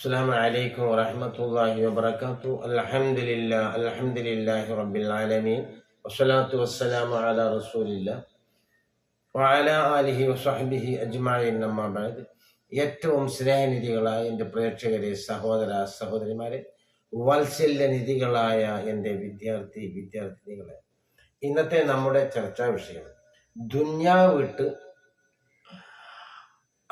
السلام عليكم ورحمة الله وبركاته الحمد لله الحمد لله رب العالمين والصلاة والسلام على رسول الله وعلى آله وصحبه أجمعين أما بعد ഏറ്റവും സ്നേഹനിധികളായ എൻ്റെ പ്രേക്ഷകരെ സഹോദര സഹോദരിമാരെ വാത്സല്യനിധികളായ എൻ്റെ വിദ്യാർത്ഥി വിദ്യാർത്ഥിനികളെ ഇന്നത്തെ നമ്മുടെ ചർച്ചാ വിഷയം ദുന്യാവ് വിട്ട്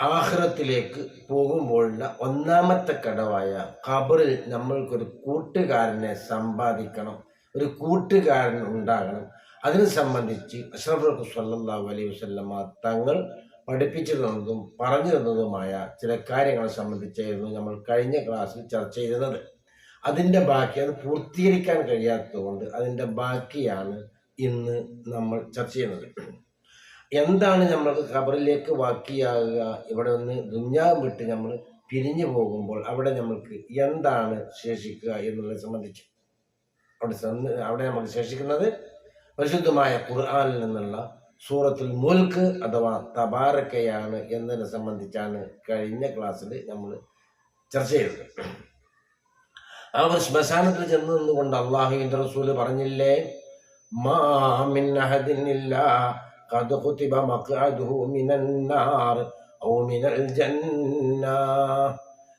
ആഹ്റത്തിലേക്ക് പോകുമ്പോഴുള്ള ഒന്നാമത്തെ കടവായ ഖബറിൽ നമ്മൾക്കൊരു കൂട്ടുകാരനെ സമ്പാദിക്കണം. ഒരു കൂട്ടുകാരൻ ഉണ്ടാകണം. അതിനെ സംബന്ധിച്ച് അഷ്റഫ് സല്ലല്ലാഹു അലൈഹി വസല്ലമ തങ്ങൾ പഠിപ്പിച്ചു തന്നതും പറഞ്ഞു തന്നതുമായ ചില കാര്യങ്ങളെ സംബന്ധിച്ചായിരുന്നു നമ്മൾ കഴിഞ്ഞ ക്ലാസ്സിൽ ചർച്ച ചെയ്തത്. അതിന്റെ ബാക്കി അത് പൂർത്തീകരിക്കാൻ കഴിയാത്തതുകൊണ്ട് അതിന്റെ ബാക്കിയാണ് ഇന്ന് നമ്മൾ ചർച്ച ചെയ്യുന്നത്. എന്താണ് നമ്മൾക്ക് ഖബറിലേക്ക് ബാക്കിയാകുക ഇവിടെ നിന്ന് ദുഞ്ഞാവ് വിട്ട് നമ്മൾ പിരിഞ്ഞു പോകുമ്പോൾ അവിടെ നമ്മൾക്ക് എന്താണ് ശേഷിക്കുക എന്നുള്ളത് സംബന്ധിച്ച്. അവിടെ അവിടെ നമുക്ക് ശേഷിക്കുന്നത് പരിശുദ്ധമായ ഖുർആാനിൽ നിന്നുള്ള സൂറത്തുൽ മുൽക്ക് അഥവാ തബാരക്കയാണ് എന്നതിനെ സംബന്ധിച്ചാണ് കഴിഞ്ഞ ക്ലാസ്സിൽ നമ്മൾ ചർച്ച ചെയ്തത്. ഒരു ശ്മശാനത്തിൽ ചെന്ന് നിന്നുകൊണ്ട് അള്ളാഹുവിന്റെ റസൂൽ പറഞ്ഞില്ലേ? മാ قد كتب مقعده من النار أو من الجنة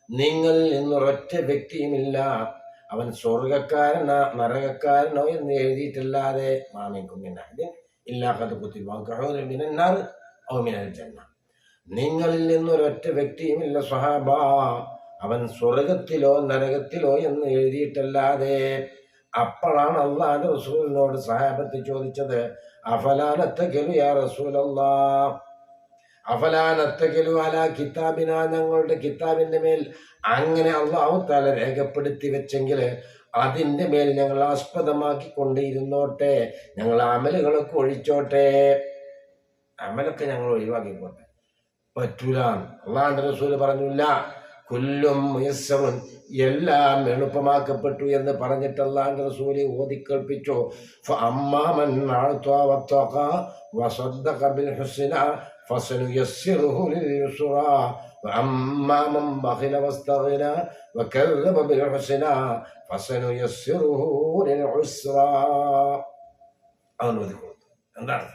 നിങ്ങൾ എന്നൊരൊറ്റ വ്യക്തിയുമില്ല അവൻ സ്വർഗക്കാരനോ നരകക്കാരനോ എന്ന് എഴുതിയിട്ടില്ലാതെ മാമിക്കും ഇല്ലാക്കത് കുത്തി മിനന്നാർ ഔ മിനൽ ജന്ന നിങ്ങളിൽ നിന്നൊരൊറ്റ വ്യക്തിയുമില്ല സ്വഹാബ അവൻ സ്വർഗത്തിലോ നരകത്തിലോ എന്ന് എഴുതിയിട്ടല്ലാതെ അപ്പോഴാണ് അള്ളാഹ് റസൂലിനോട് സഹാബത്ത് ചോദിച്ചത് ഞങ്ങളുടെ കിതാബിന്റെ മേൽ അങ്ങനെ അള്ളാഹു താല രേഖപ്പെടുത്തി വെച്ചെങ്കിൽ അതിന്റെ മേൽ ഞങ്ങൾ ആസ്പദമാക്കി കൊണ്ടിരുന്നോട്ടെ ഞങ്ങൾ അമലുകളൊക്കെ ഒഴിച്ചോട്ടെ. അമലൊക്കെ ഞങ്ങൾ ഒഴിവാക്കിക്കോട്ടെ. പറ്റൂലാണ് അള്ളാഹുന്റെ റസൂൽ പറഞ്ഞില്ല. കുല്ലും മുയസ്സറുൻ എല്ലാം എളുപ്പമാക്കപ്പെട്ടു എന്ന് പറഞ്ഞിട്ട് അള്ളാഹുന്റെ റസൂല് ഓതിക്കേൾപ്പിച്ചു അമ്മാമൻ وصدق بالحسنى فسنيسره لليسرى وأما من بخل واستغنى وكذب بالحسنى فسنيسره للعسرى അവൻ ഒതുക്കുന്നു എന്താണ്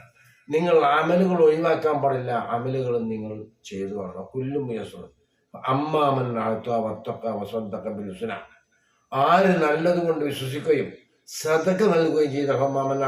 നിങ്ങൾ അമലുകൾ ഒഴിവാക്കാൻ പാടില്ല അമലുകളും നിങ്ങൾ ചെയ്തു കാണണം കുല്ലും മുയസ്സും അമ്മാമൻ വസ്വന്തന ആര് നല്ലത് കൊണ്ട് വിശ്വസിക്കുകയും സതക നൽകുകയും ചെയ്ത ഹമ്മാമൻ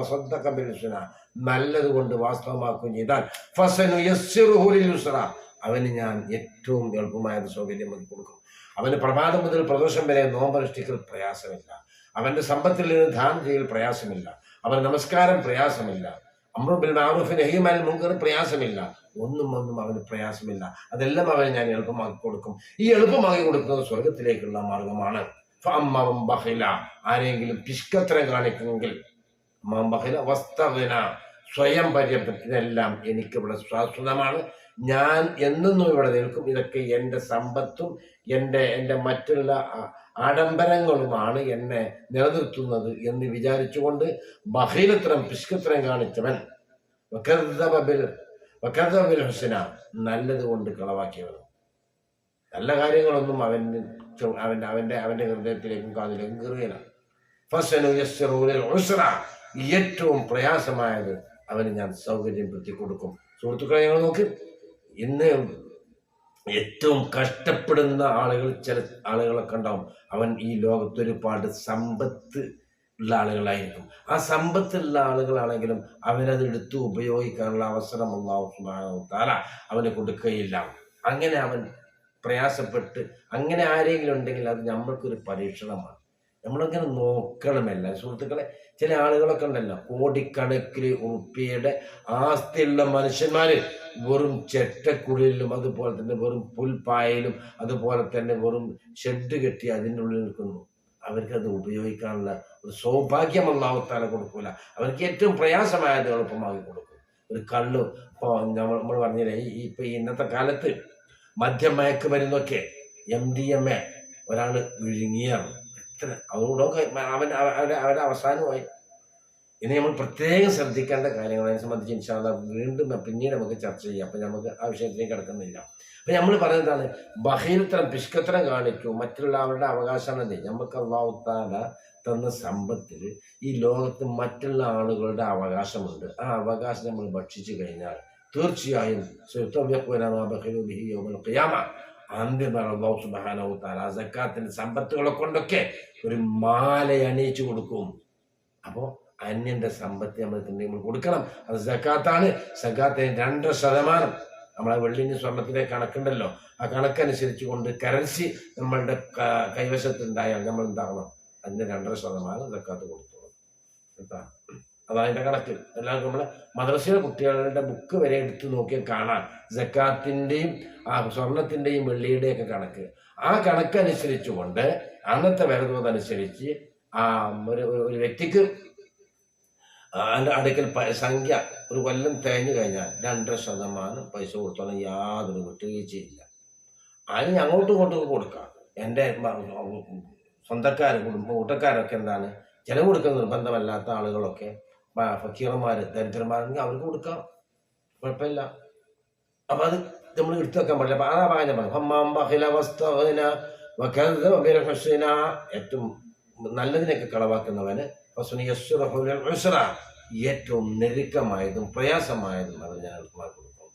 വസ്വന്തക ബിലുസുന നല്ലത് കൊണ്ട് വാസ്തവമാക്കുകയും ചെയ്താൽ ഫസനു യസ്റുഹുലിലുസ്ര അവന് ഞാൻ ഏറ്റവും എളുപ്പമായത് സൗകര്യം അത് കൊടുക്കും. അവന് പ്രഭാതം മുതൽ പ്രദോഷം വരെ നോമ്പനുഷ്ഠിക്കൽ പ്രയാസമില്ല. അവന്റെ സമ്പത്തിൽ നിന്ന് ദാനം ചെയ്യൽ പ്രയാസമില്ല. അവൻ നമസ്കാരം പ്രയാസമില്ല. അമ്രുബിൽ മാറൂഫിന് ഹീമൽ മുങ്കർ പ്രയാസമില്ല. ഒന്നും ഒന്നും അവന് പ്രയാസമില്ല. അതെല്ലാം അവന് ഞാൻ എളുപ്പമാക്കി കൊടുക്കും. ഈ എളുപ്പമാക്കി കൊടുക്കുന്നത് സ്വർഗത്തിലേക്കുള്ള മാർഗമാണ്. ആരെങ്കിലും പിഷ്കത്തരം കാണിക്കുമെങ്കിൽ ബഹില വസ്തവിന സ്വയം പര്യാപ്തം ഇതെല്ലാം എനിക്കിവിടെ ശാശ്വതമാണ് ഞാൻ എന്നും ഇവിടെ നിൽക്കും. ഇതൊക്കെ എന്റെ സമ്പത്തും എന്റെ എന്റെ മറ്റുള്ള ആഡംബരങ്ങളുമാണ് എന്നെ നിലനിർത്തുന്നത് എന്ന് വിചാരിച്ചുകൊണ്ട് ബഹീലത്രം പിഷ്കത്രം കാണിച്ചവൻ. ഹുസന നല്ലത് കൊണ്ട് കളവാക്കിയവൻ. നല്ല കാര്യങ്ങളൊന്നും അവന് അവന്റെ അവന്റെ അവന്റെ ഹൃദയത്തിലേക്കും കാതിലേക്കും കയറുകയില്ല. ഏറ്റവും പ്രയാസമായത് അവന് ഞാൻ സൗകര്യം പെടുത്തി കൊടുക്കും. സുഹൃത്തുക്കളെ ഞങ്ങൾ നോക്ക് ഇന്ന് ഏറ്റവും കഷ്ടപ്പെടുന്ന ആളുകൾ ചില ആളുകളൊക്കെ ഉണ്ടാവും അവൻ ഈ ലോകത്ത് ഒരുപാട് സമ്പത്ത് ഉള്ള ആളുകളായിരിക്കും. ആ സമ്പത്തുള്ള ആളുകളാണെങ്കിലും അവനതെടുത്ത് ഉപയോഗിക്കാനുള്ള അവസരം അള്ളാഹു താല അവന് കൊടുക്കുകയില്ല. അങ്ങനെ അവൻ പ്രയാസപ്പെട്ട് അങ്ങനെ ആരെങ്കിലും ഉണ്ടെങ്കിൽ അത് നമ്മൾക്കൊരു പരീക്ഷണമാണ്. നമ്മളങ്ങനെ നോക്കണമല്ല സുഹൃത്തുക്കളെ. ചില ആളുകളൊക്കെ ഉണ്ടല്ലോ കോടിക്കണക്കിന് ഉറുപ്പിയുടെ ആസ്തിയുള്ള മനുഷ്യന്മാര് വെറും ചെറ്റക്കുഴിയിലും അതുപോലെ തന്നെ വെറും പുൽപ്പായയിലും അതുപോലെ തന്നെ വെറും ഷെഡ് കെട്ടി അതിന്റെ ഉള്ളിൽ നിൽക്കുന്നു. അവർക്ക് അത് ഉപയോഗിക്കാനുള്ള ഒരു സൗഭാഗ്യം അള്ളാഹുത്താല കൊടുക്കൂല. അവർക്ക് ഏറ്റവും പ്രയാസമായത് എളുപ്പമാക്കി കൊടുക്കും. ഒരു കള്ളു ഇപ്പോൾ നമ്മൾ നമ്മൾ പറഞ്ഞില്ലേ ഈ ഇപ്പം ഇന്നത്തെ കാലത്ത് മദ്യമയക്കുമരുന്നൊക്കെ എം ഡി എം എ ഒരാൾ വിഴുങ്ങിയാണ്. എത്ര അതുകൊണ്ടൊക്കെ അവൻ അവരുടെ അവരുടെ അവസാനമായി. ഇനി നമ്മൾ പ്രത്യേകം ശ്രദ്ധിക്കേണ്ട കാര്യങ്ങളെ സംബന്ധിച്ച് ഇൻഷാല്ല വീണ്ടും പിന്നീട് നമുക്ക് ചർച്ച ചെയ്യാം. അപ്പം നമുക്ക് ആ വിഷയത്തിലേക്ക് കിടക്കുന്നില്ല. അപ്പം നമ്മൾ പറയുന്നതാണ് ബഹീൽത്തരം പിഷ്കത്തരം കാണിച്ചു മറ്റുള്ളവരുടെ അവരുടെ അവകാശമാണല്ലേ നമുക്ക് അള്ളാഹുത്താല തന്ന സമ്പത്തിൽ ഈ ലോകത്ത് മറ്റുള്ള ആളുകളുടെ അവകാശമുണ്ട്. ആ അവകാശം നമ്മൾ ഭക്ഷിച്ചു കഴിഞ്ഞാൽ തീർച്ചയായും അന്ത്യം അള്ളാഹു സുബാനവും താല സക്കാത്തിന്റെ സമ്പത്തുകളെ കൊണ്ടൊക്കെ ഒരു മാല അണിയിച്ചു കൊടുക്കും. അപ്പോ അന്യന്റെ സമ്പത്ത് നമ്മൾ നമ്മൾ കൊടുക്കണം. അത് സക്കാത്താണ്. സക്കാത്തിന് രണ്ട് ശതമാനം. നമ്മളെ വെള്ളിന് സ്വർണത്തിലെ കണക്കുണ്ടല്ലോ. ആ കണക്കനുസരിച്ച് കൊണ്ട് കറൻസി നമ്മളുടെ കൈവശത്തുണ്ടായാൽ നമ്മൾ എന്താകണം അതിന്റെ രണ്ടര ശതമാനം സക്കാത്ത് കൊടുത്തോളും. കേട്ടാ? അതാണ് കണക്കിൽ കണക്ക്. നമ്മൾ മദ്രസയിലെ കുട്ടികളുടെ ബുക്ക് വരെ എടുത്തു നോക്കിയാൽ കാണാം. ജക്കാത്തിന്റെയും ആ സ്വർണത്തിന്റെയും വെള്ളിയുടെയൊക്കെ കണക്ക്. ആ കണക്കനുസരിച്ചുകൊണ്ട് അന്നത്തെ വിലതോതനുസരിച്ച് ആ ഒരു ഒരു- വ്യക്തിക്ക് അതിന്റെ അടുക്കൽ സംഖ്യ ഒരു കൊല്ലം തേഞ്ഞു കഴിഞ്ഞാൽ രണ്ടര ശതമാനം പൈസ കൊടുത്തോളം യാതൊരു വിട്ടുവീഴ്ചയില്ല അതിന് അങ്ങോട്ടും ഇങ്ങോട്ടും കൊടുക്കാം. എന്റെ സ്വന്തക്കാർ കുടുംബ കൂട്ടക്കാരൊക്കെ എന്താണ്? ചിലവ് കൊടുക്കുന്ന നിർബന്ധമല്ലാത്ത ആളുകളൊക്കെ ഫക്കീറന്മാർ ദരിദ്രന്മാരെങ്കിൽ അവർക്ക് കൊടുക്കാം. കുഴപ്പമില്ല. അപ്പൊ അത് നമ്മൾ എടുത്തു വെക്കാൻ പാടില്ല. അപ്പൊ അതാ പറഞ്ഞ പറഞ്ഞു ഏറ്റവും നല്ലതിനൊക്കെ കളവാക്കുന്നവന് ഏറ്റവും നെരുക്കമായതും പ്രയാസമായതും അവർ ഞാൻ എളുപ്പമാക്കി കൊടുക്കും.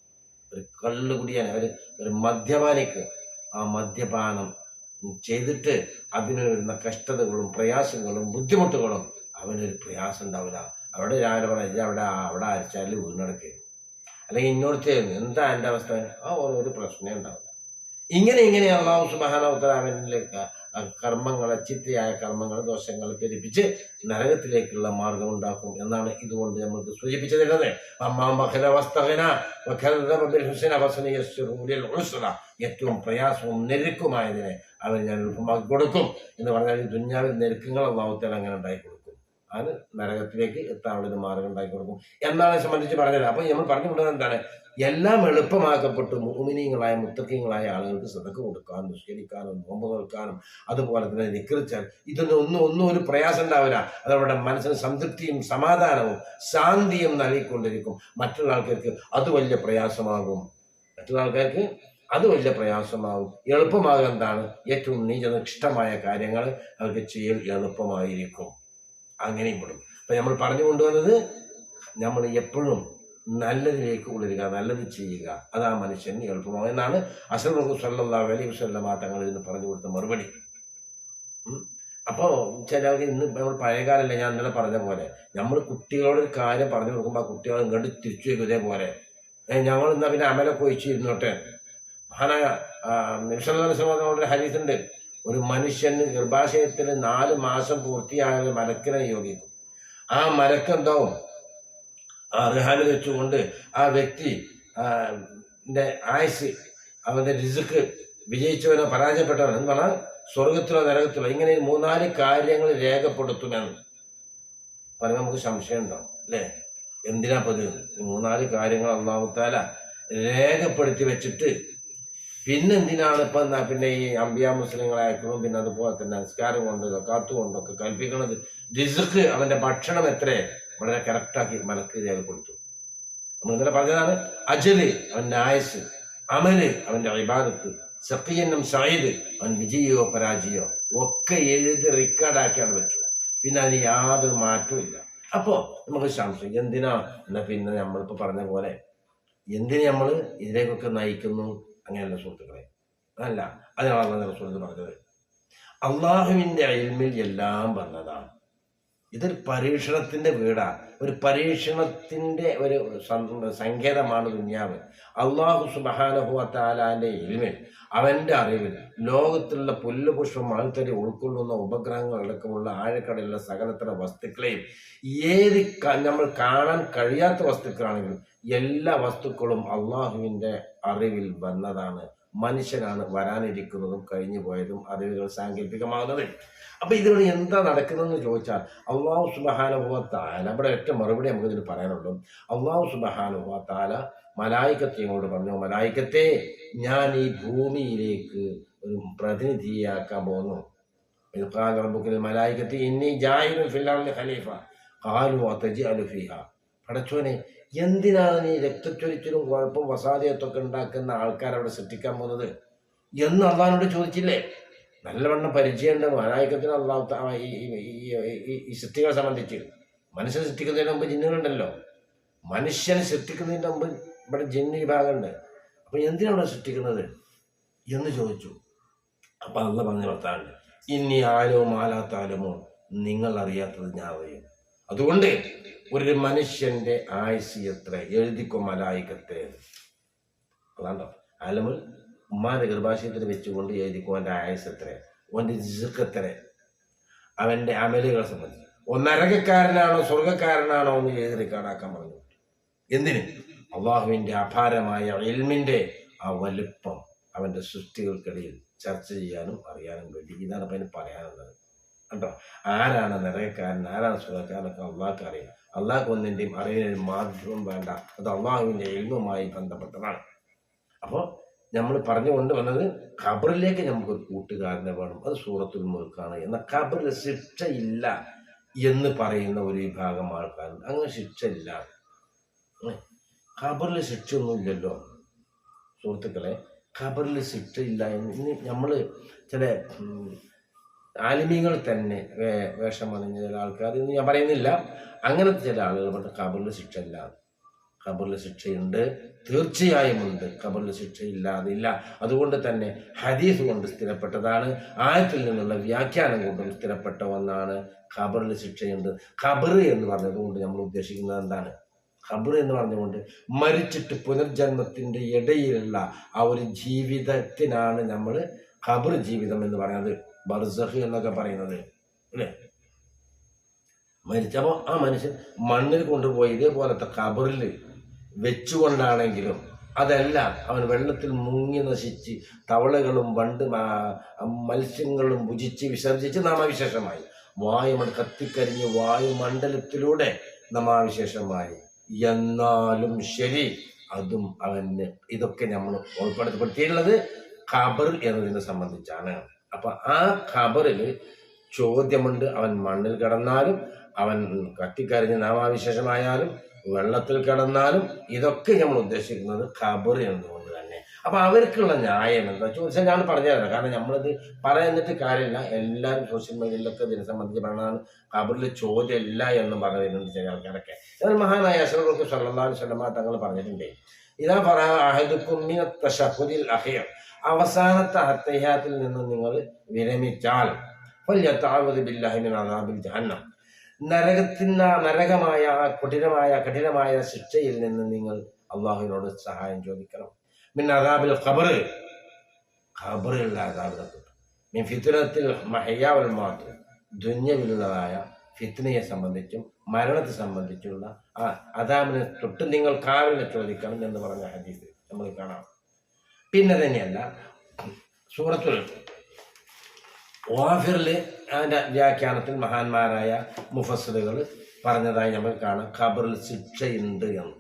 ഒരു കള്ള് കുടിയാൻ ഒരു ഒരു മദ്യപാനിക്ക് ആ മദ്യപാനം ചെയ്തിട്ട് അതിന് വരുന്ന കഷ്ടതകളും പ്രയാസങ്ങളും ബുദ്ധിമുട്ടുകളും അവനൊരു പ്രയാസം ഉണ്ടാവില്ല. അവിടെ രാവിലെ പറഞ്ഞാൽ "ഇജ്ജ് അവിടെ അവിടെ അരിച്ചാൽ വീണടക്കുകയാണ് അല്ലെങ്കിൽ ഇന്നോടത്തെ എന്താ എന്റെ അവസ്ഥ? ആ ഒരു പ്രശ്നമേ ഉണ്ടാവില്ല. ഇങ്ങനെ ഇങ്ങനെ അള്ളാഹു സുബാനോത്തരാമനിലേക്ക് കർമ്മങ്ങളെ ചിത്തയായ കർമ്മങ്ങളെ ദോഷങ്ങളെ പെരുപ്പിച്ച് നരകത്തിലേക്കുള്ള മാർഗം ഉണ്ടാക്കും എന്നാണ് ഇതുകൊണ്ട് നമുക്ക് സൂചിപ്പിച്ചു. ഏറ്റവും പ്രയാസവും നെരുക്കുമായതിനെ അവൻ ഞാൻ എളുപ്പമാക്കി കൊടുക്കും എന്ന് പറഞ്ഞാൽ ദുഞ്ഞാവിൽ നെരുക്കങ്ങൾ അള്ളാഹുത്തേൽ അങ്ങനെ ഉണ്ടാക്കി കൊടുക്കും അത് നരകത്തിലേക്ക് എത്താനുള്ള ഒരു മാർഗം ഉണ്ടാക്കി കൊടുക്കും. എന്നാണ് സംബന്ധിച്ച് പറഞ്ഞത്. അപ്പൊ നമ്മൾ പറഞ്ഞു കൊണ്ടുവന്നത് എന്താണ്? എല്ലാം എളുപ്പമാക്കപ്പെട്ടു മുമിനീങ്ങളായ മുത്തക്കിങ്ങളായ ആളുകൾക്ക് സതക്ക് കൊടുക്കാൻ നിഷ്കരിക്കാനും നോമ്പ് നോക്കാനും അതുപോലെ തന്നെ നിക്കറിച്ചാൽ ഇതൊന്നും ഒന്നും ഒന്നും ഒരു പ്രയാസം ഉണ്ടാവില്ല. അത് അവരുടെ മനസ്സിന് സംതൃപ്തിയും സമാധാനവും ശാന്തിയും നൽകിക്കൊണ്ടിരിക്കും. മറ്റുള്ള ആൾക്കാർക്ക് അത് വലിയ പ്രയാസമാകും. മറ്റുള്ള ആൾക്കാർക്ക് അത് വലിയ പ്രയാസമാകും. എളുപ്പമാകുക എന്താണ്? ഏറ്റവും നീചനിഷ്ഠമായ കാര്യങ്ങൾ അവർക്ക് ചെയ്യൽ എളുപ്പമായിരിക്കും. അങ്ങനെയും പെടും അപ്പൊ നമ്മൾ പറഞ്ഞു കൊണ്ടുവന്നത് നമ്മൾ എപ്പോഴും നല്ലതിലേക്ക് ഉളരുക നല്ലത് ചെയ്യുക. അത് മനുഷ്യൻ എളുപ്പമാകും എന്നാണ് അസൽ സല്ലാ അലൈഹി വസല്ലമ തങ്ങൾ ഇതിന് പറഞ്ഞു കൊടുത്ത മറുപടി. അപ്പോൾ ചിലർക്ക് ഇന്ന് നമ്മൾ പഴയകാലമല്ല ഞാൻ ഇന്നലെ പറഞ്ഞ പോലെ. നമ്മൾ കുട്ടികളോട് ഒരു കാര്യം പറഞ്ഞു കൊടുക്കുമ്പോൾ ആ കുട്ടികൾ ഇങ്ങോട്ട് തിരിച്ചു വയ്ക്കും ഇതേപോലെ. ഞങ്ങൾ ഇന്ന് പിന്നെ അമലൊക്കെ ഒഴിച്ചിരുന്നോട്ടെ. മഹാനായ നിമിഷം ഹരീസുണ്ട്. ഒരു മനുഷ്യന് ഗർഭാശയത്തിൽ നാല് മാസം പൂർത്തിയായാൽ മലക്കിനെ യോഗിക്കും ആ മലക്കെന്താവും? ആ റിഹാന് വെച്ചുകൊണ്ട് ആ വ്യക്തി ആയുസ് അവന്റെ രിസുക്ക് വിജയിച്ചവനോ പരാജയപ്പെട്ടവനോ എന്ന് പറഞ്ഞാൽ സ്വർഗത്തിലോ നരകത്തിലോ ഇങ്ങനെ മൂന്നാൽ കാര്യങ്ങൾ രേഖപ്പെടുത്തുമെന്ന്. പറയുമ്പോൾ നമുക്ക് സംശയം ഉണ്ടാവും അല്ലേ? എന്തിനാ പതിവ് മൂന്നാൽ കാര്യങ്ങൾ ഒന്നാമത്താല രേഖപ്പെടുത്തി വെച്ചിട്ട് പിന്നെന്തിനാണ് ഇപ്പൊ എന്താ പിന്നെ ഈ അമ്പിയ മുസ്ലിങ്ങളായിരിക്കണം പിന്നെ അതുപോലെ തന്നെ നമസ്കാരം കൊണ്ട് കാത്തു കൊണ്ടൊക്കെ കൽപ്പിക്കുന്നത് റിസുക്ക് അവന്റെ ഭക്ഷണം എത്ര വളരെ കറക്റ്റാക്കി മലക്ക് രേഖപ്പെടുത്തു നമ്മൾ ഇന്നലെ പറഞ്ഞതാണ് അജൽ അവൻ നായസ് അമൽ അവന്റെ അഭിബാദത്ത് സക്കിയന്നം സായിദ് അവൻ വിജയോ പരാജയോ ഒക്കെ എഴുതി റെക്കോർഡാക്കിയാണ് വെച്ചു. പിന്നെ അതിന് യാതൊരു മാറ്റവും ഇല്ല. അപ്പോ നമുക്ക് സംശയം എന്തിനാ? എന്നാ പിന്നെ നമ്മളിപ്പോ പറഞ്ഞ പോലെ എന്തിനു നമ്മൾ ഇതിലേക്കൊക്കെ നയിക്കുന്നു? അങ്ങനെയല്ല സുഹൃത്തുക്കളെ. അല്ല അതിനാണ് സുഹൃത്ത് പറഞ്ഞത്. അള്ളാഹുവിന്റെ അയൽമിൽ എല്ലാം വന്നതാണ്. ഇതൊരു പരീക്ഷണത്തിന്റെ വീടാ. ഒരു പരീക്ഷണത്തിന്റെ ഒരു സങ്കേതമാണ് ദുന്യാവ്. അള്ളാഹു സുബാനഹുഅത്താലാന്റെ ഇൽമിൽ അവന്റെ അറിവിൽ ലോകത്തിലുള്ള പുല്ലുപുഷ്പം ആൾക്കാരെ ഉൾക്കൊള്ളുന്ന ഉപഗ്രഹങ്ങൾ അടക്കമുള്ള ആഴക്കടലുള്ള സകലത്തര വസ്തുക്കളെയും ഏത് നമ്മൾ കാണാൻ കഴിയാത്ത വസ്തുക്കളാണെങ്കിലും എല്ലാ വസ്തുക്കളും അള്ളാഹുവിന്റെ അറിവിൽ വന്നതാണ്. മനുഷ്യനാണ് വരാനിരിക്കുന്നതും കഴിഞ്ഞു പോയതും അറിവുകൾ സാങ്കല്പികമാകുന്നത് അപ്പൊ ഇതിലൂടെ എന്താ നടക്കുന്നതെന്ന് ചോദിച്ചാൽ അള്ളാഹു സുബഹാനുഭവത്താല ഇവിടെ ഒറ്റ മറുപടി നമുക്ക് ഇതിന് പറയാനുള്ളൂ. അള്ളാഹു സുബഹാനുഭവത്താല മലായിക്കത്തെയോട് പറഞ്ഞു മലായിക്കത്തെ ഞാൻ ഈ ഭൂമിയിലേക്ക് ഒരു പ്രതിനിധിയാക്കാൻ പോകുന്നു. മലായിക്കത്തെ ഇന്നി ജാഹിദ് അർളി ഖലീഫ ഖാലു അതജ്അലു അലുഫിഹ പടച്ചോനെ എന്തിനാണ് ഈ രക്തച്ചൊരിച്ചിലും കുഴപ്പം വസാദിയത്തൊക്കെ ഉണ്ടാക്കുന്ന ആൾക്കാർ അവിടെ സൃഷ്ടിക്കാൻ പോകുന്നത്? എന്ന് അള്ളഹാനോട് ചോദിച്ചില്ലേ? നല്ലവണ്ണം പരിചയമുണ്ട് മലായിക്കത്തിന് അള്ളാഹു ഈ സൃഷ്ടികളെ സംബന്ധിച്ച്. മനുഷ്യൻ സൃഷ്ടിക്കുന്നതിന് മുമ്പ് ജിന്നുകളുണ്ടല്ലോ മനുഷ്യനെ സൃഷ്ടിക്കുന്നതിന് മുമ്പ് ഇവിടെ ജിന്ന് വിഭാഗമുണ്ട്. അപ്പം എന്തിനാണ് സൃഷ്ടിക്കുന്നത്? എന്ന് ചോദിച്ചു. അപ്പം അള്ള പറഞ്ഞ വർത്താനുണ്ട് ഇനി ആലോ മാലാത്താലമോ നിങ്ങൾ അറിയാത്തത് ഞാൻ അറിയും. അതുകൊണ്ട് ഒരു മനുഷ്യന്റെ ആയുസ് എത്ര? എഴുതിക്കോ മലായിക്കത്തെ അതാണ്ടോ? അലമുൽ ഉമ്മാന്റെ ഗർഭാശയത്തിൽ വെച്ചുകൊണ്ട് എഴുതിക്കോ അവന്റെ ആയുസ് എത്ര? അവന്റെ രിസ്ക് അവന്റെ അമലുകളെ സംബന്ധിച്ച്. ഓ നരകക്കാരനാണോ സ്വർഗക്കാരനാണോ എന്ന് എഴുതി റെക്കോർഡാക്കാൻ പറഞ്ഞു. എന്തിന്? അള്ളാഹുവിന്റെ അപാരമായ എൽമിന്റെ ആ വലുപ്പം അവന്റെ സൃഷ്ടികൾക്കിടയിൽ ചർച്ച ചെയ്യാനും അറിയാനും വേണ്ടി ഇതാണ് അപ്പം പറയാനുള്ളത്. കേട്ടോ ആരാണ് നിറയക്കാരൻ ആരാണ് സ്വർഗക്കാരനൊക്കെ അള്ളാഹ്ക്ക് അറിയാം അള്ളാഹ്ക്ക് ഒന്നിന്റെയും അറിവിനൊരു മാധ്യമം വേണ്ട. അത് അള്ളാഹുവിന്റെ എൽമുമായി ബന്ധപ്പെട്ടതാണ്. അപ്പോൾ നമ്മൾ പറഞ്ഞു കൊണ്ടുവന്നത് ഖബറിലേക്ക് നമുക്ക് കൂട്ടുകാരനെ വേണം. അത് സൂറത്തുൽ മുൽക്കാണ്. എന്നാൽ ഖബറിൽ ശിക്ഷയില്ല എന്ന് പറയുന്ന ഒരു വിഭാഗം ആൾക്കാരുണ്ട്. അങ്ങനെ ഇല്ല. ഖബറിൽ ശിക്ഷയൊന്നുമില്ലല്ലോ സുഹൃത്തുക്കളെ ഖബറിൽ ശിക്ഷയില്ല എന്ന് ഇനി നമ്മൾ ചില ഉം, ആലിമീങ്ങൾ തന്നെ വേഷം അണിഞ്ഞ ചില ആൾക്കാർ എന്ന് ഞാൻ പറയുന്നില്ല. അങ്ങനത്തെ ചില ആളുകൾ പറഞ്ഞ ശിക്ഷ ശിക്ഷയില്ല കബറിൽ ശിക്ഷയുണ്ട്. തീർച്ചയായും ഉണ്ട്. ഖബറിൽ ശിക്ഷയില്ലാതെ ഇല്ല അതുകൊണ്ട് തന്നെ ഹദീസ് കൊണ്ട് സ്ഥിരപ്പെട്ടതാണ്. ആയത്തിൽ നിന്നുള്ള വ്യാഖ്യാനം കൊണ്ടും സ്ഥിരപ്പെട്ട ഒന്നാണ് ഖബറിൽ ശിക്ഷയുണ്ട്. ഖബർ എന്ന് പറഞ്ഞതുകൊണ്ട് നമ്മൾ ഉദ്ദേശിക്കുന്നത് എന്താണ്? ഖബർ എന്ന് പറഞ്ഞുകൊണ്ട് മരിച്ചിട്ട് പുനർജന്മത്തിന്റെ ഇടയിലുള്ള ആ ഒരു ജീവിതത്തിനാണ് നമ്മൾ ഖബർ ജീവിതം എന്ന് പറയുന്നത്. ബർസഹ് എന്നൊക്കെ പറയുന്നത് അല്ലേ? മരിച്ചപ്പോൾ ആ മനുഷ്യൻ മണ്ണിൽ കൊണ്ടുപോയി ഇതേപോലത്തെ കബറിൽ വെച്ചുകൊണ്ടാണെങ്കിലും അതല്ല അവൻ വെള്ളത്തിൽ മുങ്ങി നശിച്ച് തവളകളും വണ്ട് മത്സ്യങ്ങളും ഭുജിച്ച് വിസർജിച്ച് നാമാവിശേഷമായി വായുമൺ കത്തിക്കരിഞ്ഞ് വായുമണ്ഡലത്തിലൂടെ നാമാവിശേഷമായി എന്നാലും ശരി അതും അവന് ഇതൊക്കെ നമ്മൾ ഉൾപ്പെടുത്തപ്പെടുത്തിയിട്ടുള്ളത് ഖബർ എന്നതിനെ സംബന്ധിച്ചാണ്. അപ്പൊ ആ ഖബറിൽ ചോദ്യമുണ്ട്. അവൻ മണ്ണിൽ കിടന്നാലും അവൻ കത്തിക്കരഞ്ഞ് നാമാവിശേഷമായാലും വെള്ളത്തിൽ കിടന്നാലും ഇതൊക്കെ നമ്മൾ ഉദ്ദേശിക്കുന്നത് ഖബർ എന്നുകൊണ്ട് തന്നെ. അപ്പൊ അവർക്കുള്ള ന്യായം എന്താ? ചോദിച്ചാൽ ഞാൻ പറഞ്ഞുതരാം. കാരണം നമ്മളിത് പറയുന്നിട്ട് കാര്യമില്ല. എല്ലാവരും സോഷ്യൽ മീഡിയയിലൊക്കെ ഇതിനെ സംബന്ധിച്ച് പറഞ്ഞാണ് ഖബറിൽ ചോദ്യം ഇല്ല എന്ന് പറയുന്നുണ്ട് ചില ആൾക്കാരൊക്കെ. എന്നാൽ മഹാനായ അഷറഫ് സല്ലാഹു സ്വലമ തങ്ങൾ പറഞ്ഞിട്ടുണ്ട്. ഇതാ പറയാഹുദിൽ അഹിയം അവസാനത്തെ അത്തഹ്യാത്തിൽ നിന്ന് നിങ്ങൾ വിരമിച്ചാൽ ജഹന്നം. നരകത്തിന്റെ നരകമായ ആ കുടിരമായ കഠിനമായ ശിക്ഷയിൽ നിന്ന് നിങ്ങൾ അള്ളാഹുവിനോട് സഹായം ചോദിക്കണം. മിൻ അതാബിൽ ഖബർ ഖബറിലുള്ള അതാബിനെ തൊട്ട് മിൻ ഫിത്തുനത്തിൽ മഹയ്യാവൽ ദുന്യവിലുള്ളതായ ഫിത്നയെ സംബന്ധിച്ചും മരണത്തെ സംബന്ധിച്ചുള്ള ആ അതാബിനെ തൊട്ട് നിങ്ങൾ കാവലിനെ ചോദിക്കണം എന്ന് പറഞ്ഞ ഹദീസ് നമ്മൾ കാണാം. പിന്നെ തന്നെയല്ല സൂറത്തുൽ വാഫിറിൽ അതിന്റെ വ്യാഖ്യാനത്തിൽ മഹാന്മാരായ മുഫസലുകൾ പറഞ്ഞതായി നമ്മൾ കാണാം. ഖബറിൽ ശിക്ഷയുണ്ട് എന്ന്.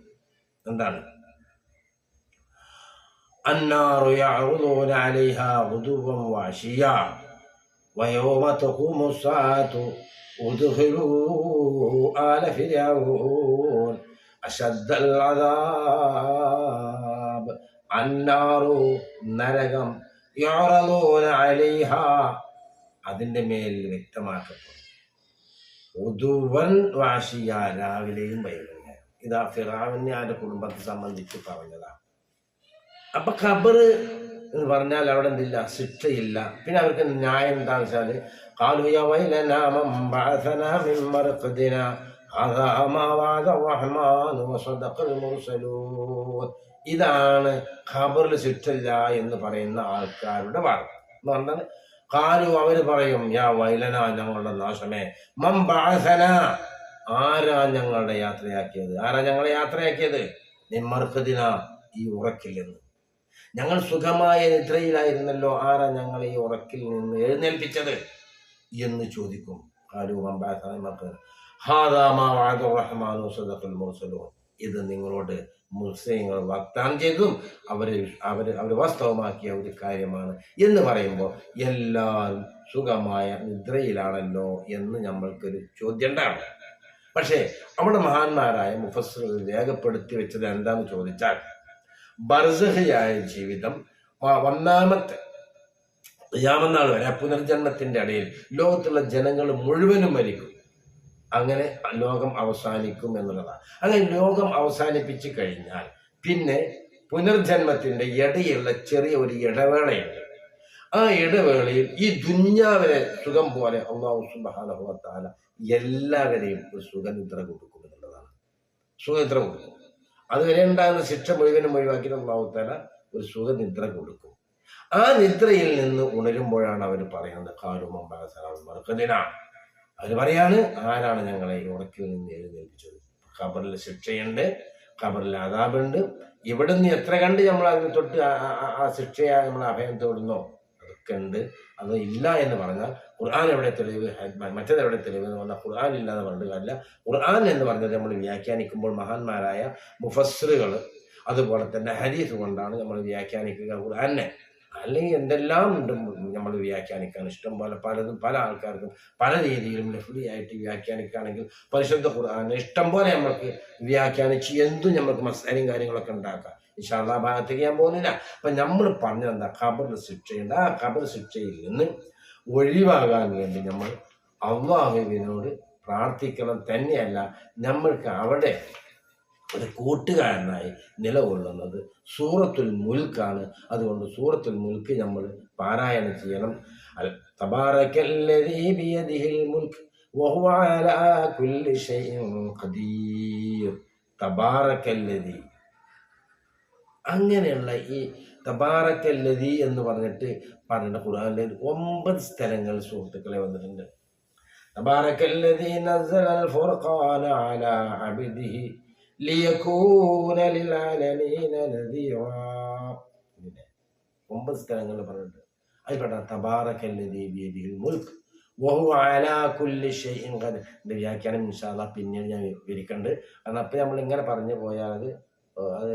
എന്താണ്? അഷദ്ദൽ അദാ. അന്നാറു നരകം അലൈഹ. മേൽ വ്യക്തമാക്കപ്പെടും ഉദുവൻ വാശിയ രാവിലെയും വൈകുന്നേരം. ഇതാ ഫിറാവിന്യാന്റെ കുടുംബത്തെ സംബന്ധിച്ച് പറഞ്ഞതാണ് അപ്പൊ ഖബർ എന്ന് പറഞ്ഞാൽ അവിടെ എന്തില്ല? ശിക്ഷയില്ല. പിന്നെ അവർക്ക് ന്യായം എന്താണെന്ന് വെച്ചാൽ കാലുയ വൈലനാമം ഇതാണ് ഖബറിൽ ചുറ്റില്ല എന്ന് പറയുന്ന ആൾക്കാരുടെ വാർത്ത. എന്ന് പറഞ്ഞാൽ കാലു അവർ പറയും യാ വൈലന ഞങ്ങളുടെ നാശമേ. മം ബാഹന ആരാ ഞങ്ങളുടെ യാത്രയാക്കിയത്? ആരാ ഞങ്ങളെ യാത്രയാക്കിയത്? നിമ്മർക്കതിന ഈ ഉറക്കിൽ നിന്ന്. ഞങ്ങൾ സുഖമായ നിദ്രയിലായിരുന്നല്ലോ ആരാ ഞങ്ങളെ ഈ ഉറക്കിൽ നിന്ന് എഴുന്നേൽപ്പിച്ചത്? എന്ന് ചോദിക്കും കാലു മംബാസന ഹാദാമാ വാദുറഹ്മാനു സദഖുൽ മുർസലൂൻ. ഇത് നിങ്ങളോട് മുസ്ലിങ്ങൾ വാഗ്ദാനം ചെയ്തതും അവർ അവർ അവർ വാസ്തവമാക്കിയ ഒരു കാര്യമാണ്. എന്ന് പറയുമ്പോൾ എല്ലാവരും സുഖമായ നിദ്രയിലാണല്ലോ എന്ന് നമ്മൾക്കൊരു ചോദ്യം ഉണ്ടാവും പക്ഷേ അവിടെ മഹാന്മാരായ മുഫസ് രേഖപ്പെടുത്തി വെച്ചത് എന്താന്ന് ചോദിച്ചാൽ ബർസഹയായ ജീവിതം ഒന്നാമത്തെ യാമനാൾ വരെ പുനർജന്മത്തിന്റെ ഇടയിൽ ലോകത്തുള്ള ജനങ്ങൾ മുഴുവനും മരിക്കും. അങ്ങനെ ലോകം അവസാനിക്കും എന്നുള്ളതാണ്. അങ്ങനെ ലോകം അവസാനിപ്പിച്ചു കഴിഞ്ഞാൽ പിന്നെ പുനർജന്മത്തിന്റെ ഇടയുള്ള ചെറിയ ഒരു ഇടവേളയുണ്ട്. ആ ഇടവേളയിൽ ഈ ദുഞ്ഞാവിനെ സുഖം പോലെ അള്ളാഹു സുബാനഹുവത്താല എല്ലാവരെയും ഒരു സുഖനിദ്ര കൊടുക്കും എന്നുള്ളതാണ്. സുഖനിദ്ര കൊടുക്കും. അതുവരെ ഉണ്ടാകുന്ന ശിക്ഷ മുഴുവനും ഒഴിവാക്കി അള്ളാഹുത്താല ഒരു സുഖനിദ്ര കൊടുക്കും. ആ നിദ്രയിൽ നിന്ന് ഉണരുമ്പോഴാണ് അവർ പറയുന്നത് കാലുമമ്പതിന അവർ പറയാണ് ആരാണ് ഞങ്ങളെ ഈ ഉറക്കിൽ നിന്ന് എഴുന്നേൽപ്പിച്ചത്? ഖബറിൽ ശിക്ഷയുണ്ട് ഖബറിൽ ആദാബുണ്ട്. ഇവിടുന്ന് എത്ര കണ്ട് നമ്മൾ അതിന് തൊട്ട് ആ- ശിക്ഷയായ നമ്മൾ അഭയം തേടുന്നോ അതൊക്കെ ഉണ്ട്. അത് ഇല്ല എന്ന് പറഞ്ഞാൽ ഖുർആൻ എവിടെ തെളിവ്? മറ്റേത് എവിടെ തെളിവ് എന്ന് പറഞ്ഞാൽ ഖുർആൻ ഇല്ലാതെ പറഞ്ഞിട്ട് കാര്യമില്ല. ഖുർആൻ എന്ന് പറഞ്ഞത് നമ്മൾ വ്യാഖ്യാനിക്കുമ്പോൾ മഹാന്മാരായ മുഫസ്റുകൾ അതുപോലെ തന്നെ ഹരീസ് കൊണ്ടാണ് നമ്മൾ വ്യാഖ്യാനിക്കുക ഖുർആനെ. അല്ലെങ്കിൽ എന്തെല്ലാം ഉണ്ട് നമ്മൾ വ്യാഖ്യാനിക്കാൻ ഇഷ്ടം പോലെ പലതും പല ആൾക്കാർക്കും പല രീതിയിലും ലഫ്ലി ആയിട്ട് വ്യാഖ്യാനിക്കുകയാണെങ്കിൽ പരിശുദ്ധ ഖുർആനെ ഇഷ്ടം പോലെ നമുക്ക് വ്യാഖ്യാനിച്ച് എന്തും നമുക്ക് മസാലയും കാര്യങ്ങളൊക്കെ ഉണ്ടാക്കാം. ഇൻഷാല്ലാ ഭാഗത്തേക്ക് ഞാൻ പോകുന്നില്ല. അപ്പം നമ്മൾ പറഞ്ഞത് എന്താ? ഖബർ ശിക്ഷയുണ്ട്. ആ ഖബർ ശിക്ഷയിൽ നിന്ന് ഒഴിവാകാൻ വേണ്ടി നമ്മൾ അള്ളാഹുവിനോട് പ്രാർത്ഥിക്കണം തന്നെയല്ല. നമ്മൾക്ക് അവിടെ ഒരു കൂട്ടുകാരനായി നിലകൊള്ളുന്നത്. സൂറത്തുൽ മുൽക്കാണ്. അതുകൊണ്ട് സൂറത്തുൽ മുൽക്ക് നമ്മൾ പാരായണം ചെയ്യണം. അൽ തബാറക്കല്ലദീ മുൽക്ക് വഹുവ അലാ കുല്ലി ഖദീർ. അങ്ങനെയുള്ള ഈ തബാറക്കല്ലതി എന്ന് പറഞ്ഞിട്ട് പറഞ്ഞിട്ട് ഖുർആനിൽ ഒമ്പത് സ്ഥലങ്ങൾ സുഹൃത്തുക്കളെ വന്നിട്ടുണ്ട്. തബാറക്കല്ലതി നസ്സലൽ ഫുർഖാന അലാ അബ്ദിഹി. ഒമ്പത് സ്ഥലങ്ങൾ പറഞ്ഞിട്ടുണ്ട്. അതിൽപ്പെട്ട ഇതിന്റെ വ്യാഖ്യാനം ഇൻഷാല്ല പിന്നീട് ഞാൻ വിവരിക്കുന്നുണ്ട് കാരണം അപ്പം നമ്മൾ ഇങ്ങനെ പറഞ്ഞു പോയാൽ അത് അത്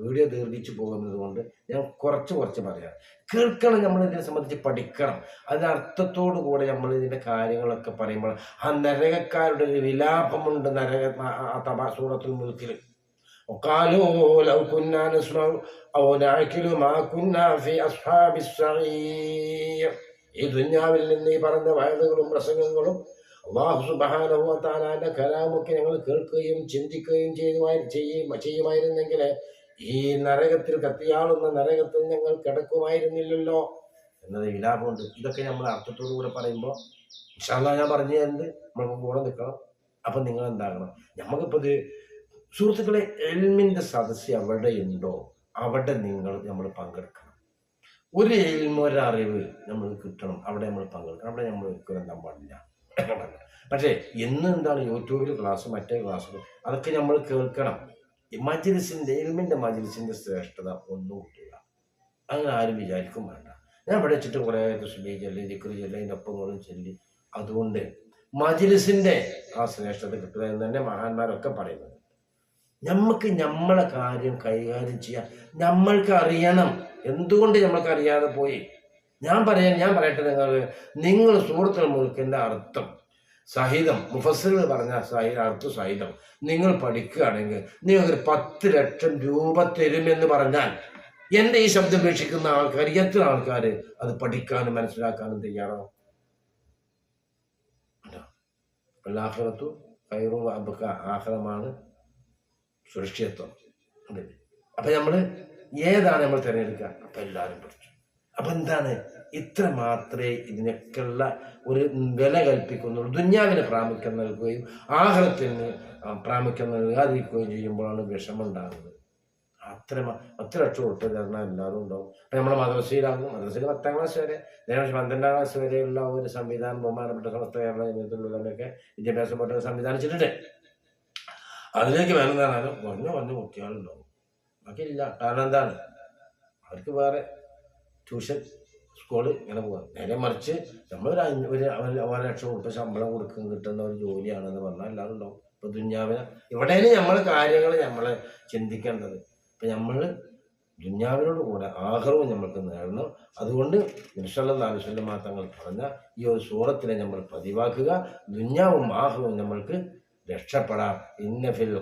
വീഡിയോ ദീർഘിച്ചു പോകുന്നത് കൊണ്ട് ഞാൻ കുറച്ച് കുറച്ച് പറയാം കേൾക്കണം നമ്മൾ ഇതിനെ സംബന്ധിച്ച് പഠിക്കണം അതിന്റെ അർത്ഥത്തോടു കൂടെ നമ്മൾ ഇതിന്റെ കാര്യങ്ങളൊക്കെ പറയുമ്പോൾ ആ നരകക്കാരുടെ ഒരു വിലാപമുണ്ട് നരക ആ- ആ തബാ സൂറത്തുൽ മുൽക്കിൽ وقالوا لو كنا نسمع أو نعقل ما كنا في أصحاب السعير ഈ ദുന്യാവിൽ നിന്ന് ഈ പറഞ്ഞ വയലുകളും പ്രസംഗങ്ങളും അള്ളാഹു സുബാനഹു താലാന്റെ കലാമൊക്കെ ഞങ്ങൾ കേൾക്കുകയും ചിന്തിക്കുകയും ചെയ്യുമായി ചെയ്യും ചെയ്യുമായിരുന്നെങ്കിൽ ഈ നരകത്തിൽ കത്തിയാളുന്ന നരകത്തിൽ ഞങ്ങൾ കിടക്കുമായിരുന്നില്ലല്ലോ എന്നത് വിലാപമുണ്ട് ഇതൊക്കെ നമ്മൾ അർത്ഥത്തോടു കൂടെ പറയുമ്പോൾ ഇഷാല്ല ഞാൻ പറഞ്ഞു തരുന്നത് നമുക്ക് കൂടെ നിൽക്കണം. അപ്പം നിങ്ങൾ എന്താകണം? നമുക്കിപ്പോൾ ഇത് സുഹൃത്തുക്കളെ എൽമിന്റെ സദസ്സ് എവിടെയുണ്ടോ അവിടെ നിങ്ങൾ നമ്മൾ പങ്കെടുക്കണം. ഒരു എൽമൊരറിവ് നമ്മൾ കിട്ടണം. അവിടെ നമ്മൾ പങ്കെടുക്കണം. അവിടെ നമ്മൾ ഒരിക്കലും പാടില്ല പക്ഷേ ഇന്ന് എന്താണ് യൂട്യൂബിൽ ക്ലാസ് മറ്റേ ക്ലാസ്? അതൊക്കെ നമ്മൾ കേൾക്കണം. മജിലിസിന്റെ ഇൽമിന്റെ മജിലിസിന്റെ ശ്രേഷ്ഠത ഒന്നും കിട്ടില്ല. അങ്ങനെ ആരും വിചാരിക്കും വേണ്ട. ഞാൻ ഇവിടെ വെച്ചിട്ട് കുറേ സുബി ചൊല്ലി ദിക്രി ചൊല്ലി അതിന്റെ ഒപ്പങ്ങളും ചൊല്ലി. അതുകൊണ്ട് മജിലിസിന്റെ ആ ശ്രേഷ്ഠത കിട്ടുക എന്ന് തന്നെ മഹാന്മാരൊക്കെ പറയുന്നത്. നമുക്ക് നമ്മളെ കാര്യം കൈകാര്യം ചെയ്യാൻ നമ്മൾക്ക് അറിയണം. എന്തുകൊണ്ട് നമ്മൾക്ക് അറിയാതെ പോയി? ഞാൻ പറയാൻ ഞാൻ പറയട്ടെ നിങ്ങൾ നിങ്ങൾ സൂറത്തുൽ മുൽക്കിന്റെ അർത്ഥം? സഹിതം. മുഫസ്സിൽ പറഞ്ഞ സഹി അർത്ഥം സഹിതം. നിങ്ങൾ പഠിക്കുകയാണെങ്കിൽ നിങ്ങൾക്ക് ഒരു പത്ത് ലക്ഷം രൂപ തരുമെന്ന് പറഞ്ഞാൽ എന്റെ ഈ ശബ്ദം വീക്ഷിക്കുന്ന ആൾക്കാർ എത്ര ആൾക്കാർ അത് പഠിക്കാനും മനസ്സിലാക്കാനും തയ്യാറാവും ആഹ്റത്തു കൈറു അബക്ക ആഹ്റമാണ് സുരക്ഷിതത്വം. അപ്പം നമ്മൾ ഏതാണ് നമ്മൾ തിരഞ്ഞെടുക്കുക? അപ്പൊ എല്ലാവരും പഠിച്ചു. അപ്പൊ എന്താണ് ഇത്ര മാത്രമേ ഇതിനൊക്കെയുള്ള ഒരു വില കൽപ്പിക്കുന്നുള്ളൂ. ദുന്യാവിന് പ്രാമുഖ്യം നൽകുകയും ആഹാരത്തിന് പ്രാമുഖ്യം നൽകാതിരിക്കുകയും ചെയ്യുമ്പോഴാണ് വിഷമുണ്ടാകുന്നത് അത്ര പത്ത് ലക്ഷം ഉറുപ്പ് തരണം എല്ലാവരും ഉണ്ടാവും. അപ്പൊ നമ്മളെ മദ്രസയിലാകും. മദ്രസയിൽ പത്താം ക്ലാസ് വരെ ഏകദേശം പന്ത്രണ്ടാം ക്ലാസ് വരെയുള്ള ഒരു സംവിധാനം ബഹുമാനപ്പെട്ട സമസ്ത കേരള ജനത്തിലുള്ളവരൊക്കെ വിദ്യാഭ്യാസ ബോർഡ് സംവിധാനിച്ചിട്ടുണ്ട്. അതിലേക്ക് വരുന്നതാണ് കുറഞ്ഞ കുറഞ്ഞ കുട്ടികളുണ്ടാവും. ബാക്കിയില്ല. കാരണം എന്താണ്? അവർക്ക് വേറെ ട്യൂഷൻ സ്കൂൾ ഇങ്ങനെ പോകാം നേരെ മറിച്ച് നമ്മളൊരു ഒരു ഒരു ലക്ഷം ഉറുപ്പ് ശമ്പളം കൊടുക്കും കിട്ടുന്ന ഒരു ജോലിയാണെന്ന് പറഞ്ഞാൽ എല്ലാവരും ഉണ്ടാവും. ഇപ്പൊ ദുഞ്ഞാവിന ഇവിടെയാണ് നമ്മൾ കാര്യങ്ങൾ നമ്മൾ ചിന്തിക്കേണ്ടത്. ഇപ്പൊ നമ്മൾ ദുഞ്ഞാവിനോട് കൂടെ ആഗ്രഹവും നമ്മൾക്ക് നേടണം അതുകൊണ്ട് നിമിഷമുള്ള നാലുശല്ല മാത്രങ്ങൾ പറഞ്ഞ ഈ ഒരു സൂറത്തിനെ നമ്മൾ പതിവാക്കുക. ദുഞ്ഞാവും ആഹ്റവും നമ്മൾക്ക് രക്ഷപ്പെടാം. ഇന്നഫിൽ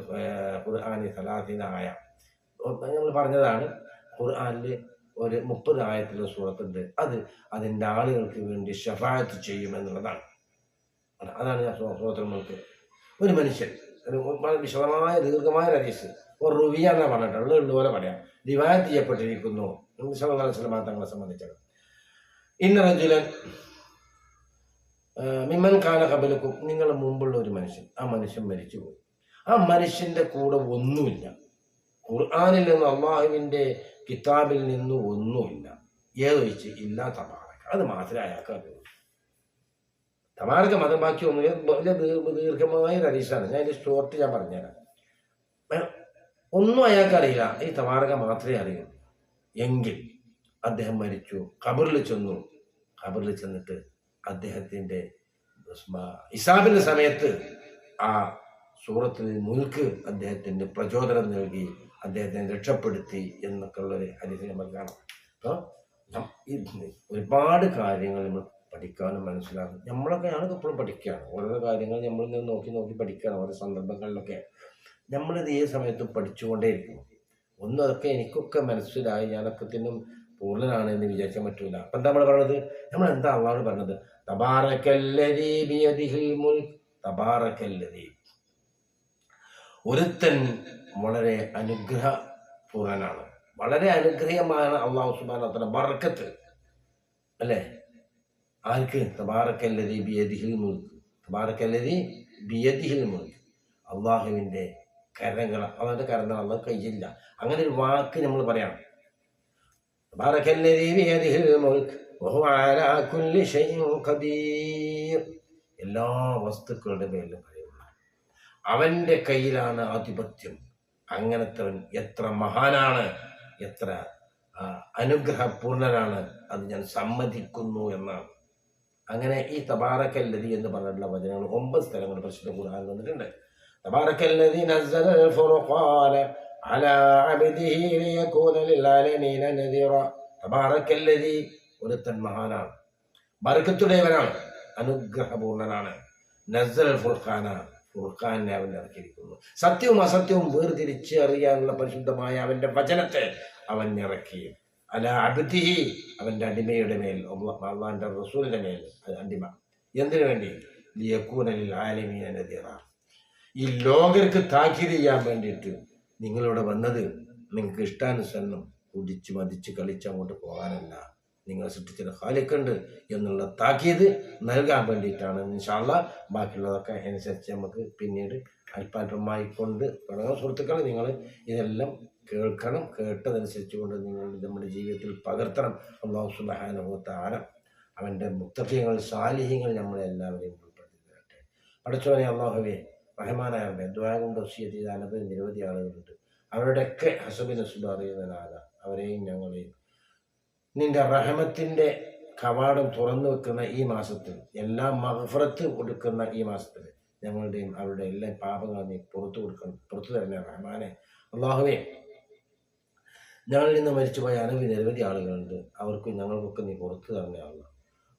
ഖുർആാനി സലാഹിനായ നമ്മൾ പറഞ്ഞതാണ് ഖുർആാനിൽ ഒരു മുപ്പത് ആയത്തിലുള്ള സൂറത്തുണ്ട്. അത് അതിന്റെ ആളുകൾക്ക് വേണ്ടി ഷഫായത്ത് ചെയ്യുമെന്നുള്ളതാണ് അതാണ് ഞാൻ സൂത്രങ്ങൾക്ക് ഒരു മനുഷ്യൻ വിശദമായ ദീർഘമായ രജീസ് ഒരു റുവിയ എന്നാ പറഞ്ഞിട്ടുള്ളത് ഉള്ളതുപോലെ പറയാം. റിവായത്ത് ചെയ്യപ്പെട്ടിരിക്കുന്നു. തങ്ങളെ സംബന്ധിച്ചത് ഇന്ന റജുലൻ മിമ്മൻ കാല കബലക്കും നിങ്ങളെ മുമ്പുള്ള ഒരു മനുഷ്യൻ. ആ മനുഷ്യൻ മരിച്ചുപോയി. ആ മനുഷ്യന്റെ കൂടെ ഒന്നുമില്ല. ഖുർആാനിൽ നിന്ന് അള്ളാഹുവിന്റെ കിതാബിൽ നിന്ന് ഒന്നുമില്ല. ഏതൊഴിച്ച്? ഇല്ല തബാറക്ക അത് മാത്രമേ അയാൾക്ക് അറിയൂ. തബാറക്ക മതം ബാക്കി ഒന്നും വലിയ ദീർഘമായ ഒരു ഞാൻ അതിന്റെ ഷോർട്ട് ഞാൻ പറഞ്ഞുതരാം. ഒന്നും അയാൾക്ക് അറിയില്ല. ഈ തബാറക്ക മാത്രമേ അറിയൂ. എങ്കിൽ അദ്ദേഹം മരിച്ചു. ഖബറിൽ ചെന്നു. ഖബറിൽ ചെന്നിട്ട് അദ്ദേഹത്തിന്റെ ഇസാബിന്റെ സമയത്ത് ആ സൂറത്തിൽ മുൽക്ക് അദ്ദേഹത്തിന്റെ പ്രചോദനം നൽകി. അദ്ദേഹത്തിനെ രക്ഷപ്പെടുത്തി എന്നൊക്കെ ഉള്ളൊരു ഹരിത നമ്മൾ കാണാം. അപ്പോൾ ഒരുപാട് കാര്യങ്ങൾ നമ്മൾ പഠിക്കാനും മനസ്സിലാക്കും. നമ്മളൊക്കെ ഞാനൊക്കെ എപ്പോഴും പഠിക്കുകയാണ്. ഓരോ കാര്യങ്ങൾ നമ്മൾ നിന്ന് നോക്കി നോക്കി പഠിക്കുകയാണ് ഓരോ സന്ദർഭങ്ങളിലൊക്കെ. നമ്മളിത് ഏത് സമയത്തും പഠിച്ചുകൊണ്ടേയിരിക്കും. ഒന്നും അതൊക്കെ എനിക്കൊക്കെ മനസ്സിലായി ഞാനൊക്കെ തിന്നും പൂർണനാണ് എന്ന് വിചാരിക്കാൻ പറ്റൂല. അപ്പം എന്താ നമ്മൾ പറഞ്ഞത് നമ്മൾ എന്താ അള്ളാഹ് പറഞ്ഞത്? തബാറക്കല്ലരീ തബാറക്കല്ലരീ ഒരുത്തൻ വളരെ അനുഗ്രഹപൂർണനാണ് വളരെ അനുഗ്രഹമാണ് അള്ളാഹു സുബാൻ അത്ര ബർക്കത്ത്. അല്ലേ? ആർക്ക്? തബാറക്കല്ലതി ബിയദിഹിൽ മുൽക്ക് തബാറക്കല്ലതി ബിയദിഹിൽ മുൽക്ക് അള്ളാഹുവിന്റെ കരങ്ങൾ അവന്റെ കരങ്ങൾ അള്ളാഹ് കയ്യില്ല അങ്ങനെ ഒരു വാക്ക് നമ്മൾ പറയണം തബാറക്കല്ലതി ബിയദിഹിൽ മുൽക്ക് എല്ലാ വസ്തുക്കളുടെ മേലും കഴിവുള്ള അവന്റെ കയ്യിലാണ് ആധിപത്യം. അങ്ങനത്തവൻ എത്ര മഹാനാണ് എത്ര അനുഗ്രഹപൂർണനാണ് അത് ഞാൻ സമ്മതിക്കുന്നു എന്നാണ്. അങ്ങനെ ഈ തബാറക്കല്ലതി എന്ന് പറഞ്ഞിട്ടുള്ള വചനങ്ങൾ ഒമ്പത് സ്ഥലങ്ങൾ പ്രസിദ്ധ കൂടാൻ വന്നിട്ടുണ്ട് തബാറക്കല്ലതി ഫുർഖാന അലാ അബ്ദിഹി ലിയകൂന ലിൽആലമീന നദീറ. തബാറക്കല്ലതി ഒരുത്തൻ മഹാനാണ് ബർക്കത്തുടേവനാണ് അനുഗ്രഹപൂർണനാണ്. നസ്സൽ ഫുർഖാന ഫുർഖാനെ അവൻ ഇറക്കിയിരിക്കുന്നു. സത്യവും അസത്യവും വേർതിരിച്ച് അറിയാനുള്ള പരിശുദ്ധമായ അവന്റെ വചനത്തെ അവൻ ഇറക്കി. അല അബിധിഹി അവന്റെ അടിമയുടെ മേൽ അള്ളാന്റെ റസൂലിന്റെ മേൽ അടിമ. എന്തിനു വേണ്ടി? ലിയക്കൂനലിൽ നദീറ. ഈ ലോകർക്ക് താക്കീത് ചെയ്യാൻ വേണ്ടിയിട്ട് നിങ്ങളിവിടെ വന്നത് നിങ്ങൾക്ക് ഇഷ്ടാനുസരണം കുടിച്ച് മതിച്ച് കളിച്ച് അങ്ങോട്ട് പോകാനല്ല. നിങ്ങൾ സൃഷ്ടിച്ചത് ഹാലിക്കുണ്ട് എന്നുള്ള താക്കീത് നൽകാൻ വേണ്ടിയിട്ടാണ് ഇൻഷാള്ള ബാക്കിയുള്ളതൊക്കെ അനുസരിച്ച് നമുക്ക് പിന്നീട് അല്പാൽപമായി കൊണ്ട് തുടങ്ങുന്ന സുഹൃത്തുക്കളെ നിങ്ങൾ ഇതെല്ലാം കേൾക്കണം. കേട്ടതനുസരിച്ച് കൊണ്ട് നിങ്ങൾ നമ്മുടെ ജീവിതത്തിൽ പകർത്തണം. അള്ളാഹു സുബാനുഭവത്തെ ആരം അവന്റെ മുത്തഫ്യങ്ങൾ സാലിഹ്യങ്ങൾ നമ്മളെ എല്ലാവരെയും തരട്ടെ പഠിച്ചവനെ അള്ളാഹുവെ റഹ്മാനായവനെ ദ്വാ കൊണ്ട് വസിയത്ത് ചെയ്ത അനവധി നിരവധി ആളുകളുണ്ട്. അവരുടെയൊക്കെ ഹസബിന് സുബ അവരെയും ഞങ്ങളെയും നിന്റെ റഹമത്തിന്റെ കവാടം തുറന്നു വെക്കുന്ന ഈ മാസത്തിൽ എല്ലാം മഹഫറത്ത് കൊടുക്കുന്ന ഈ മാസത്തിൽ ഞങ്ങളുടെയും അവരുടെ എല്ലാ പാപങ്ങളും നീ പുറത്തു കൊടുക്കണം പുറത്തു തരണേ റഹ്മാനെ. അള്ളാഹുവേ ഞങ്ങളിൽ നിന്ന് മരിച്ചുപോയ അനവധി നിരവധി ആളുകളുണ്ട്. അവർക്കും ഞങ്ങൾക്കൊക്കെ നീ പുറത്തു അല്ല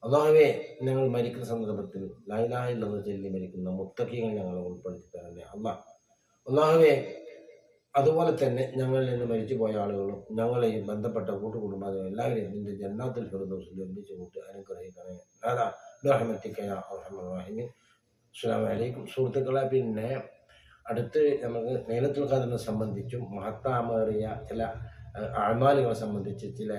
അള്ളാഹുവേ ഞങ്ങൾ മരിക്കുന്ന സന്ദർഭത്തിൽ ലൈലായില്ലെന്ന് ചൊല്ലി മരിക്കുന്ന മുത്തക്കികൾ ഞങ്ങളെ ഉൾപ്പെടുത്തി തരണേ അള്ളാഹ് അള്ളാഹുവേ അതുപോലെ തന്നെ ഞങ്ങളിൽ നിന്ന് മരിച്ചുപോയ ആളുകളും ഞങ്ങളെയും ബന്ധപ്പെട്ട കൂട്ടുകുടുംബാദികളും എല്ലാവരെയും നിന്റെ ജന്നാത്തിൽ ഫിറദോസിൽ ഒന്നിച്ചു കൂട്ടി അനുഗ്രഹിക്കണേ അതാ റഹ്മത്തിക്കയ റഹ്മാഹിമി അസ്സാം വലൈക്കും സുഹൃത്തുക്കളെ പിന്നെ അടുത്ത് നമുക്ക് ലൈലത്തുൽ ഖദറിനെ സംബന്ധിച്ചും മഹത്താമേറിയ ചില ആൾമാലുകളെ സംബന്ധിച്ച് ചില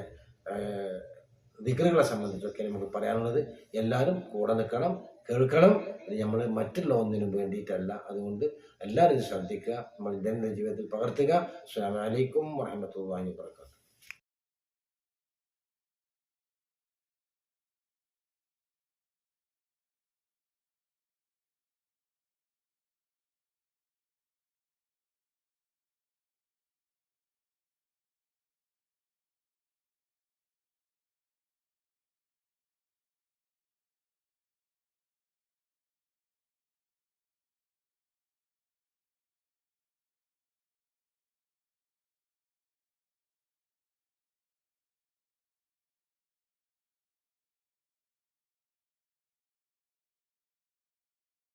ദിക്കറുകളെ സംബന്ധിച്ചൊക്കെ നമുക്ക് പറയാനുള്ളത് എല്ലാവരും കൂടെ നിൽക്കണം. കേൾക്കണം. നമ്മൾ മറ്റുള്ള ഒന്നിനും വേണ്ടിയിട്ടല്ല. അതുകൊണ്ട് എല്ലാവരും ശ്രദ്ധിക്കുക. നമ്മൾ ദൈനംദിന ജീവിതത്തിൽ പകർത്തുക. അസ്സാം വലൈക്കും വാഹമത്തല്ലാഹി വാബർക്കാത്തു